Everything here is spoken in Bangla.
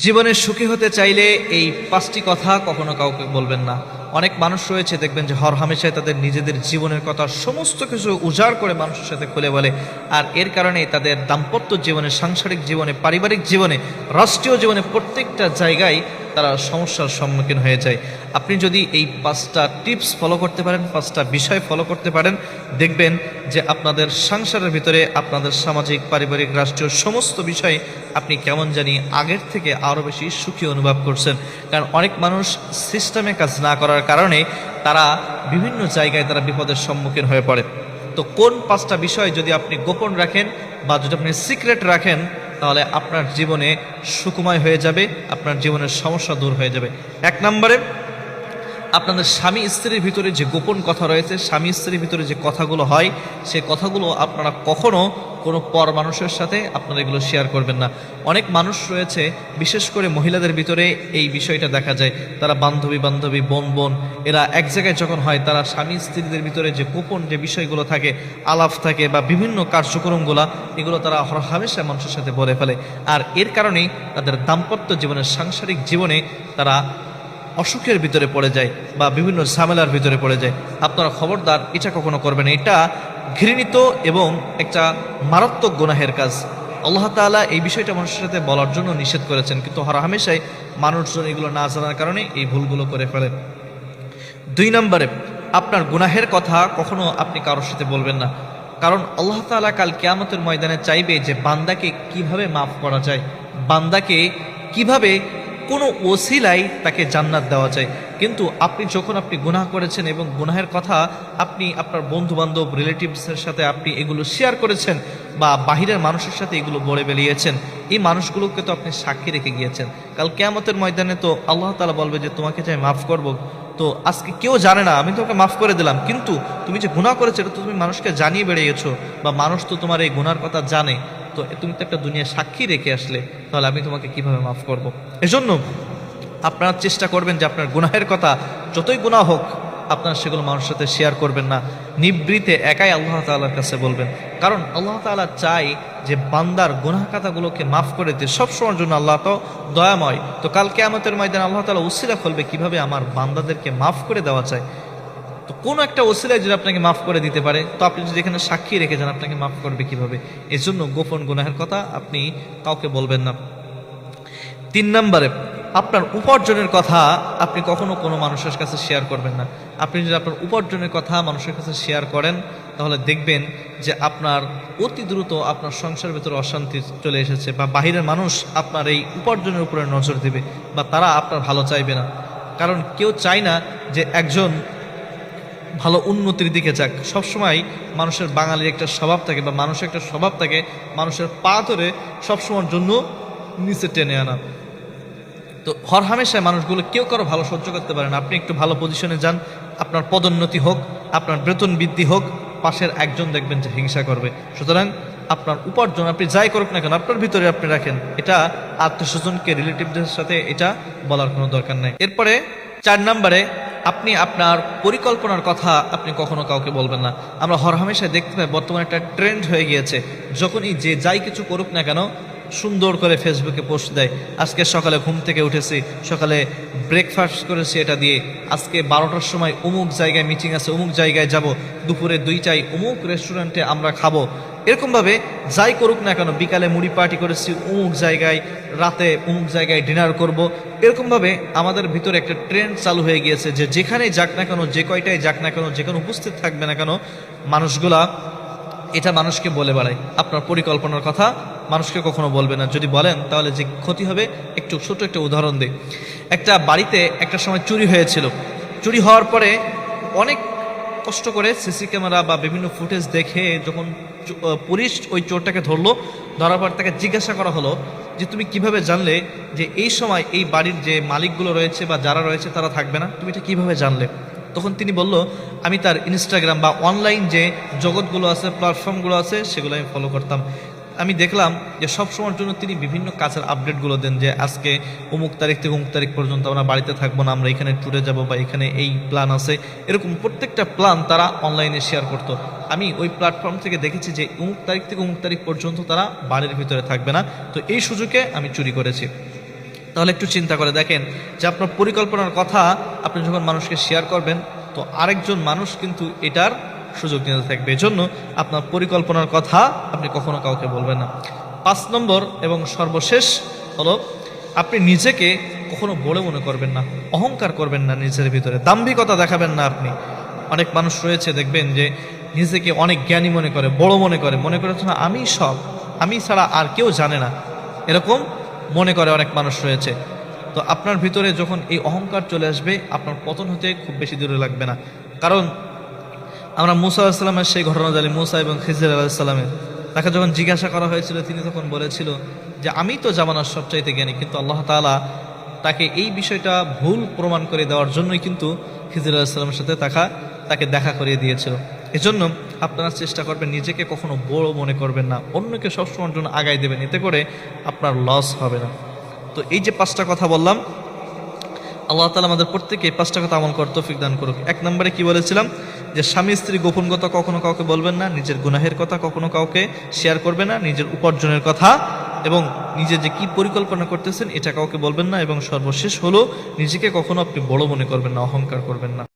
জীবনে সুখী হতে চাইলে এই পাঁচটি কথা কখনো কাউকে বলবেন না। অনেক মানুষ রয়েছে, দেখবেন যে হর হামেশায় তাদের নিজেদের জীবনের কথা সমস্ত কিছু উজাড় করে মানুষের সাথে খুলে বলে। আর এর কারণে তাদের দাম্পত্য জীবনে, সাংসারিক জীবনে, পারিবারিক জীবনে, রাষ্ট্রীয় জীবনে প্রত্যেকটা জায়গায় তারা সমস্যার সম্মুখীন হয়ে যায়। আপনি যদি এই পাঁচটা টিপস ফলো করতে পারেন, পাঁচটা বিষয় ফলো করতে পারেন, দেখবেন যে আপনাদের সংসারের ভিতরে, আপনাদের সামাজিক, পারিবারিক, রাষ্ট্রীয় সমস্ত বিষয়ে আপনি কেমন জানি আগের থেকে আরও বেশি সুখী অনুভব করছেন। কারণ অনেক মানুষ সিস্টেমে কাজ না করার কারণে তারা বিভিন্ন জায়গায় তারা বিপদের সম্মুখীন হয়ে পড়ে। তো কোন পাঁচটা বিষয় যদি আপনি গোপন রাখেন বা যদি আপনি সিক্রেট রাখেন তাহলে আপনার জীবনে সুকুময় হয়ে যাবে আপনার জীবনের সমস্যা দূর হয়ে যাবে। এক নম্বরে আপনাদের স্বামী স্ত্রীর ভিতরে যে গোপন কথা রয়েছে, স্বামী স্ত্রীর ভিতরে যে কথাগুলো হয়, সে কথাগুলো আপনারা কখনো কোনো পর মানুষের সাথে আপনারা এগুলো শেয়ার করবেন না। অনেক মানুষ রয়েছে, বিশেষ করে মহিলাদের ভিতরে এই বিষয়টা দেখা যায়। তারা বান্ধবী বান্ধবী, বোন বোন, এরা এক জায়গায় যখন হয়, তারা স্বামী স্ত্রীদের ভিতরে যে গোপন যে বিষয়গুলো থাকে, আলাপ থাকে বা বিভিন্ন কার্যক্রমগুলো, এগুলো তারা হামেশা মানুষের সাথে বলে ফেলে। আর এর কারণেই তাদের দাম্পত্য জীবনের সাংসারিক জীবনে তারা অসুখের ভিতরে পড়ে যায় বা বিভিন্ন ঝামেলার ভিতরে পড়ে যায়। আপনারা খবরদার, এটা কখনো করবেন। এটা ঘৃণিত এবং একটা মারাত্মক গুনাহের কাজ। আল্লাহ তাআলা এই বিষয়টা মানুষের সাথে বলার জন্য নিষেধ করেছেন, কিন্তু হর হামেশাই মানুষজন এগুলো না জানার কারণে এই ভুলগুলো করে ফেলেন। দুই নম্বরে, আপনার গুনাহের কথা কখনো আপনি কারোর সাথে বলবেন না। কারণ আল্লাহ তাআলা কাল কেয়ামতের ময়দানে চাইবে যে বান্দাকে কীভাবে মাফ করা যায়, বান্দাকে কীভাবে কোনো ওসিলাই তাকে জান্নাত দেওয়া যায় কিন্তু আপনি যখন আপনি গুনাহ করেছেন এবং গুনাহের কথা আপনি আপনার বন্ধু বান্ধব রিলেটিভসের সাথে আপনি এগুলো শেয়ার করেছেন বা বাহিরের মানুষের সাথে এগুলো বলে বেরিয়েছেন এই মানুষগুলোকে তো আপনি সাক্ষী রেখে গিয়েছেন। কাল কেয়ামতের ময়দানে তো আল্লাহ তালা বলবে যে, তোমাকে চাই মাফ করব তো আজকে কেউ জানে না, আমি তোমাকে মাফ করে দিলাম। কিন্তু তুমি যে গুণা করেছ, এটা তো তুমি মানুষকে জানিয়ে বেড়ে গেছো বা মানুষ তো তোমার এই গুনার কথা জানে। তো তুমি তো একটা দুনিয়া সাক্ষী রেখে আসলে, তাহলে আমি তোমাকে কীভাবে মাফ করব? এজন্য আপনারা চেষ্টা করবেন যে আপনার গুনাহের কথা যতই গুণা হোক আপনারা সেগুলো মানুষের সাথে শেয়ার করবেন না। নিবৃতে একাই আল্লাহ তাআলার কাছে বলবেন। কারণ আল্লাহ তাআলা চায় যে বান্দার গুনাহ কথাগুলোকে মাফ করে দিতে সবসময়ের জন্য আল্লাহ তো দয়াময়। তো কালকে কেয়ামতের ময়দান আল্লাহ তাআলা উসিলা খুলবে কীভাবে আমার বান্দাদেরকে মাফ করে দেওয়া যায় তো কোনো একটা ওসিলায় যদি আপনাকে মাফ করে দিতে পারে, তো আপনি যদি এখানে সাক্ষী রেখে যান, আপনাকে মাফ করবে কীভাবে? এজন্য গোপন গুনাহের কথা আপনি কাউকে বলবেন না। তিন নম্বরে আপনার উপার্জনের কথা আপনি কখনো কোনো মানুষের কাছে শেয়ার করবেন না। আপনি যদি আপনার উপার্জনের কথা মানুষের কাছে শেয়ার করেন, তাহলে দেখবেন যে আপনার অতি দ্রুত আপনার সংসারের ভিতরে অশান্তি চলে এসেছে বা বাহিরের মানুষ আপনার এই উপার্জনের উপরে নজর দেবে বা তারা আপনার ভালো চাইবে না। কারণ কেউ চায় না যে একজন ভালো উন্নতির দিকে যাক। সবসময় মানুষের বাঙালির একটা স্বভাব থাকে বা মানুষের একটা স্বভাব থাকে, মানুষের পা ধরে সবসময়ের জন্য নিচে টেনে আনা। তো হর হামেশায় মানুষগুলো কেউ কারও ভালো সহ্য করতে পারে না। আপনি একটু ভালো পজিশনে যান, আপনার পদোন্নতি হোক, আপনার বেতন বৃদ্ধি হোক, পাশের একজন দেখবেন যে হিংসা করবে। সুতরাং আপনার উপার্জন আপনি যাই করুক না কেন, আপনার ভিতরে আপনি রাখেন। এটা আত্মস্বজনকে রিলেটিভদের সাথে এটা বলার কোনো দরকার নেই। এরপরে চার নম্বরে আপনি আপনার পরিকল্পনার কথা আপনি কখনো কাউকে বলবেন না। আমরা হরহামেশায় দেখতে পাই বর্তমানে একটা ট্রেন্ড হয়ে গিয়েছে। যখনই যে যাই কিছু করুক না কেন সুন্দর করে ফেসবুকে পোস্ট দেয়। আজকে সকালে ঘুম থেকে উঠেছি, সকালে ব্রেকফাস্ট করেছি এটা দিয়ে। আজকে বারোটার সময় অমুক জায়গায় মিটিং আছে, অমুক জায়গায় যাব। দুপুরে দুইটাই অমুক রেস্টুরেন্টে আমরা খাব। এরকমভাবে যাই করুক না কেন, বিকালে মুড়ি পার্টি করেছি, অমুক জায়গায় রাতে অমুক জায়গায় ডিনার করব। এরকমভাবে আমাদের ভিতরে একটা ট্রেন্ড চালু হয়ে গিয়েছে যে যেখানেই যাক না কেন, যে কয়টাই যাক না কেন যেখানে উপস্থিত থাকবে না কেন, মানুষগুলা এটা মানুষকে বলে বেড়ায়। আপনার পরিকল্পনার কথা মানুষকে কখনো বলবে না। যদি বলেন, তাহলে যে ক্ষতি হবে, একটু ছোট একটা উদাহরণ দিই। একটা বাড়িতে একটা সময় চুরি হয়েছিল। চুরি হওয়ার পরে অনেক কষ্ট করে সিসি ক্যামেরা বা বিভিন্ন ফুটেজ দেখে যখন পুলিশ ওই চোরটাকে ধরলো, ধরার পর তাকে জিজ্ঞাসা করা হলো যে, তুমি কীভাবে জানলে যে এই সময় এই বাড়ির যে মালিকগুলো রয়েছে বা যারা রয়েছে তারা থাকবে না? তুমি এটা কীভাবে জানলে? তখন তিনি বলল, আমি তার ইনস্টাগ্রাম বা অনলাইন যে জগৎগুলো আছে প্ল্যাটফর্মগুলো আছে, সেগুলো আমি ফলো করতাম। আমি দেখলাম যে সব সময়ের জন্য তিনি বিভিন্ন কাজের আপডেটগুলো দেন যে আজকে অমুক তারিখ থেকে অমুক তারিখ পর্যন্ত আমরা বাড়িতে থাকব না, আমরা এখানে ট্যুরে যাব বা এখানে এই প্ল্যান আছে। এরকম প্রত্যেকটা প্ল্যান তারা অনলাইনে শেয়ার করতো। আমি ওই প্ল্যাটফর্ম থেকে দেখেছি যে অমুক তারিখ থেকে অমুক তারিখ পর্যন্ত তারা বাড়ির ভিতরে থাকবে না। তো এই সুযোগে আমি চুরি করেছি। তাহলে একটু চিন্তা করে দেখেন যে আপনার পরিকল্পনার কথা আপনি যখন মানুষকে শেয়ার করবেন, তো আরেকজন মানুষ কিন্তু এটার সুযোগ নিতে থাকবে। এই জন্য আপনার পরিকল্পনার কথা আপনি কখনো কাউকে বলবেন না। পাঁচ নম্বর এবং সর্বশেষ হলো, আপনি নিজেকে কখনো বড় মনে করবেন না, অহংকার করবেন না নিজের ভিতরে। দাম্ভিকতা দেখাবেন না আপনি। অনেক মানুষ রয়েছে, দেখবেন যে নিজেকে অনেক জ্ঞানী মনে করে, বড় মনে করে। মনে করে না, আমি সব, আমি ছাড়া আর কেউ জানে না। এরকম মনে করে অনেক মানুষ রয়েছে। তো আপনার ভিতরে যখন এই অহংকার চলে আসবে, আপনার পতন হতে খুব বেশি দূরে লাগবে না। কারণ আমরা মুসা আলাহিসাল্লামের সেই ঘটনা জানি, মুসা এবং খিজির আলাহিসাল্লামের তাকে যখন জিজ্ঞাসা করা হয়েছিল, তিনি তখন বলেছিল যে, আমি তো জামানার সবচাইতে জ্ঞানী, কিন্তু আল্লাহ তাআলা তাকে এই বিষয়টা ভুল প্রমাণ করে দেওয়ার জন্যই কিন্তু খিজির আলাহিসাল্লামের সাথে তাকা, তাকে দেখা করিয়ে দিয়েছিল। এজন্য আপনারা চেষ্টা করবেন, নিজেকে কখনো বড় মনে করবেন না, অন্যকে সবসময়ের জন্য আগায় দেবেন, এতে করে আপনার লস হবে না। তো এই যে পাঁচটা কথা বললাম, আল্লাহ তালা আমাদের প্রত্যেকে পাঁচটা কথা আমল করার দান করুক। এক নম্বরে কি বলেছিলাম? যে স্বামী স্ত্রী গোপন কথা কখনো কাউকে বলবেন না, নিজের গুনাহের কথা কখনো কাউকে শেয়ার করবে না, নিজের উপার্জনের কথা এবং নিজে যে কি পরিকল্পনা করতেছেন, এটা কাউকে বলবেন না এবং সর্বশেষ হলো, নিজেকে কখনো আপনি বড় মনে করবেন না, অহংকার করবেন না।